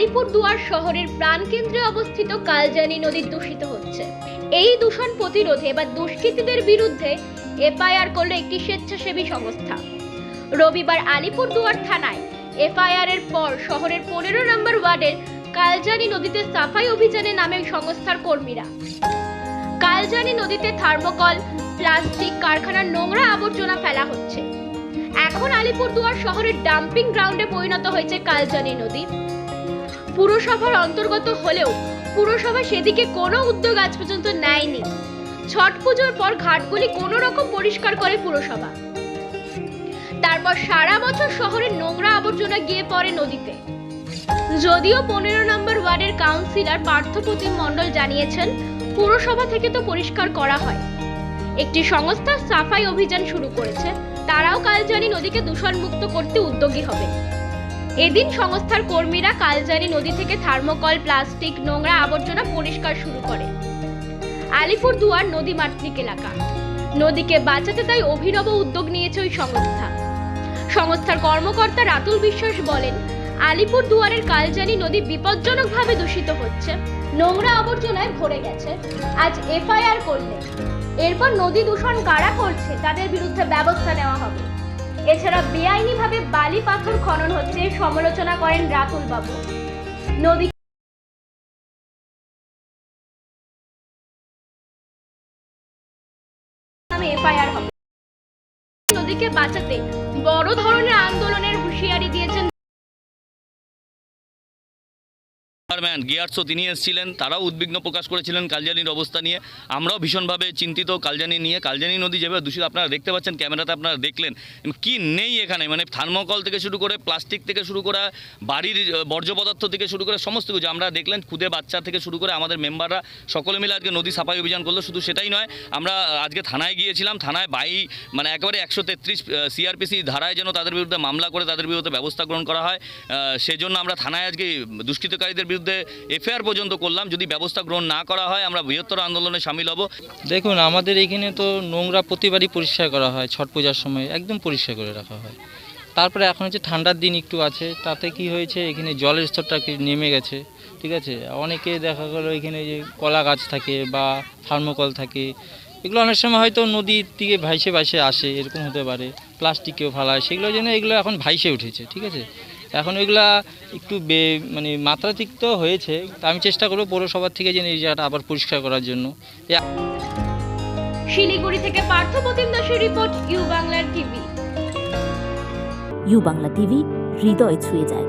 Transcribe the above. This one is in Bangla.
আলিপুরদুয়ার শহরের প্রাণকেন্দ্রে অবস্থিত কালজানি নদী দূষিত হচ্ছে। এই দূষণ প্রতিরোধে বা দুষ্কৃতীদের বিরুদ্ধে এফআইআর করল একটি স্বেচ্ছাসেবী সংস্থা। রবিবার আলিপুরদুয়ার থানায় এফআইআর এর পর শহরের পনেরো নম্বর ওয়ার্ডের কালজানি নদীতে সাফাই অভিযানে নামে সংস্থার কর্মীরা। কালজানি নদীতে থার্মোকল, প্লাস্টিক, কারখানার নোংরা আবর্জনা ফেলা হচ্ছে। এখন আলিপুরদুয়ার শহরের ডাম্পিং গ্রাউন্ডে পরিণত হয়েছে কালজানি নদী। পুরসভার অন্তর্গত হলেও পুরসভা সেদিকে কোনো উদ্যোগ আজ পর্যন্ত নেয়নি। ছট পুজোর পর ঘাটগুলি কোনো রকম পরিষ্কার করে পুরসভা। তারপর সারা বছর শহরের নোংরা আবর্জনা গিয়ে পড়ে নদীতে। যদিও পনেরো নম্বর ওয়ার্ডের কাউন্সিলর পার্থপ্রতিম মণ্ডল জানিয়েছেন, পুরসভা থেকে তো পরিষ্কার করা হয়। একটি সংস্থা সাফাই অভিযান শুরু করেছে, তারাও কালজানি নদীকে দূষণমুক্ত করতে উদ্যোগী হবে। এদিন সংস্থার কর্মীরা কালজানি নদী থেকে থার্মোকল, প্লাস্টিক, নোংরা আবর্জনা পরিষ্কার শুরু করে। আলিপুর দুয়ার নদী মাতৃক এলাকা। নদীকে বাঁচাতে তাই অভিনব উদ্যোগ নিয়েছে ওই সংস্থা। সংস্থার কর্মকর্তা রাতুল বিশ্বাস বলেন, আলিপুর দুয়ারের কালজানি নদী বিপজ্জনকভাবে দূষিত হচ্ছে, নোংরা আবর্জনায় ভরে গেছে। আজ এফআইআর করলে। এরপর নদী দূষণ কারা করছে, তাদের বিরুদ্ধে ব্যবস্থা নেওয়া হবে। এছাড়া বেআইনিভাবে বালি পাথর খনন হচ্ছে, সমালোচনা করেন রাতুল বাবু। নদী নদীকে বাঁচাতে বড় ধরনের আন্দোলনের হুঁশিয়ারি দিয়েছেন চেয়ারম্যান গিয়ার্সও তিনি এসেছিলেন, তারাও উদ্বিগ্ন প্রকাশ করেছিলেন কালজানির অবস্থা নিয়ে। আমরাও ভীষণভাবে চিন্তিত কালজানি নিয়ে। কালজানি নদী যেভাবে দূষিত, আপনারা দেখতে পাচ্ছেন, ক্যামেরাতে আপনারা দেখলেন। কি নেই এখানে? মানে থার্মোকল থেকে শুরু করে, প্লাস্টিক থেকে শুরু করে, বাড়ির বর্জ্য পদার্থ থেকে শুরু করে, সমস্ত কিছু। আমরা দেখলেন, খুদে বাচ্চা থেকে শুরু করে আমাদের মেম্বাররা সকলে মিলে আজকে নদী সাফাই অভিযান করল। শুধু সেটাই নয়, আমরা আজকে থানায় গিয়েছিলাম। থানায় বাই মানে একেবারে একশো তেত্রিশ সিআরপিসি ধারায় যেন তাদের বিরুদ্ধে মামলা করে, তাদের বিরুদ্ধে ব্যবস্থা গ্রহণ করা হয়। সেজন্য আমরা থানায় আজকে দুষ্কৃতকারীদের বিরুদ্ধে এফআইআর পর্যন্ত করলাম। যদি ব্যবস্থা গ্রহণ না করা হয়, আমরা বৃহত্তর আন্দোলনে সামিল হব। দেখুন, আমাদের এখানে তো নোংরা প্রতিবারই পরিষ্কার করা হয়, ছট পূজার সময় একদম পরিষ্কার করে রাখা হয়। তারপরে এখন হচ্ছে ঠান্ডার দিন একটু আছে, তাতে কি হয়েছে, এখানে জলের স্তরটা নেমে গেছে, ঠিক আছে? অনেকে দেখা গেলো এখানে যে কলা গাছ থাকে বা থার্মোকল থাকে, এগুলো অনেক সময় হয়তো নদীর দিকে ভাইসে ভাইসে আসে, এরকম হতে পারে প্লাস্টিক কেউ ফালায় সেগুলো যেন এগুলো এখন ভাইসে উঠেছে, ঠিক আছে? এখন ওইগুলা একটু বে মানে মাত্রাতিক্ত হয়েছে তা আমি চেষ্টা করব পৌরসভার থেকে যে এই জায়গাটা আবার পরিষ্কার করার জন্য। শিলিগুড়ি থেকে পার্থ প্রতিম দাসের রিপোর্ট ইউ বাংলার টিভি। ইউ বাংলা টিভি হৃদয় ছুঁয়ে যায়।